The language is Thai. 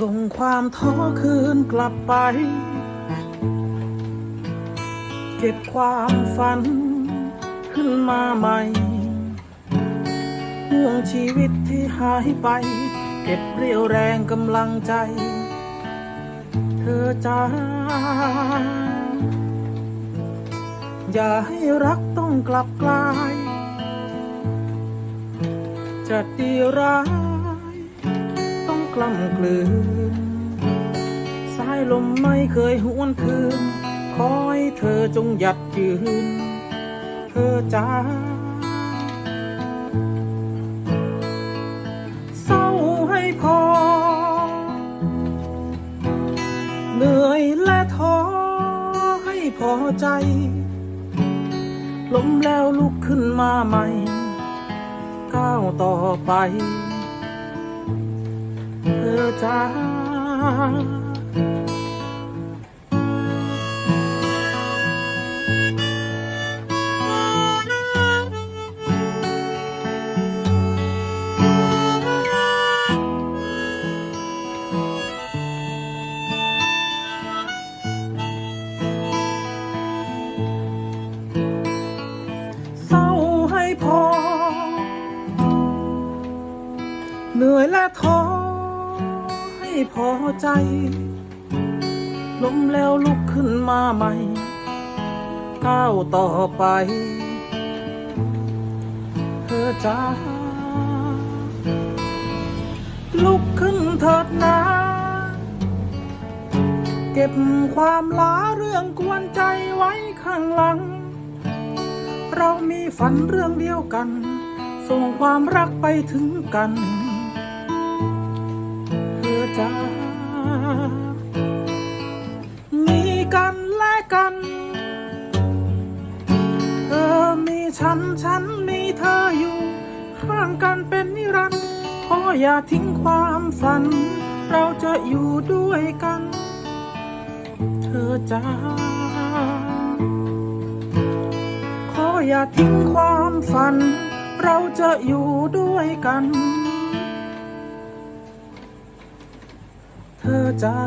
ส่งความท้อคืนกลับไป เก็บความฝันขึ้นมาใหม่ห่วงชีวิตที่หายไป เก็บเรี่ยวแรงกำลังใจ เธอจ้าอย่าให้รักต้องกลับกลาย จะดีร้าย ต้องกล้ำกลืน ลมไม่เคยหวนคืน คอยเธอจงหยัดยืน เธอจ้าเศร้าให้พอ เหนื่อยและท้อให้พอใจ ล้มแล้วลุกขึ้นมาใหม่ ก้าวต่อไป เธอจ้าเศ เหนื่อยและท้อให้พอใจ ล้มแล้วลุกขึ้นมาใหม่ ก้าวต่อไป เธอจ้าลุกขึ้นเถิดนะเก็บความล้าเรื่องกวนใจไว้ข้างหลัง เรามีฝันเรื่องเดียวกัน ส่งความรักไปถึงกัน จา มีกันและกัน เธอมีฉัน ฉันมีเธออยู่ ข้างกันเป็นนิรันดร์ขออย่าทิ้งความฝัน เราจะอยู่ด้วยกัน เธอจ้าขออย่าทิ้งความฝัน เราจะอยู่ด้วยกัน เธอจ้า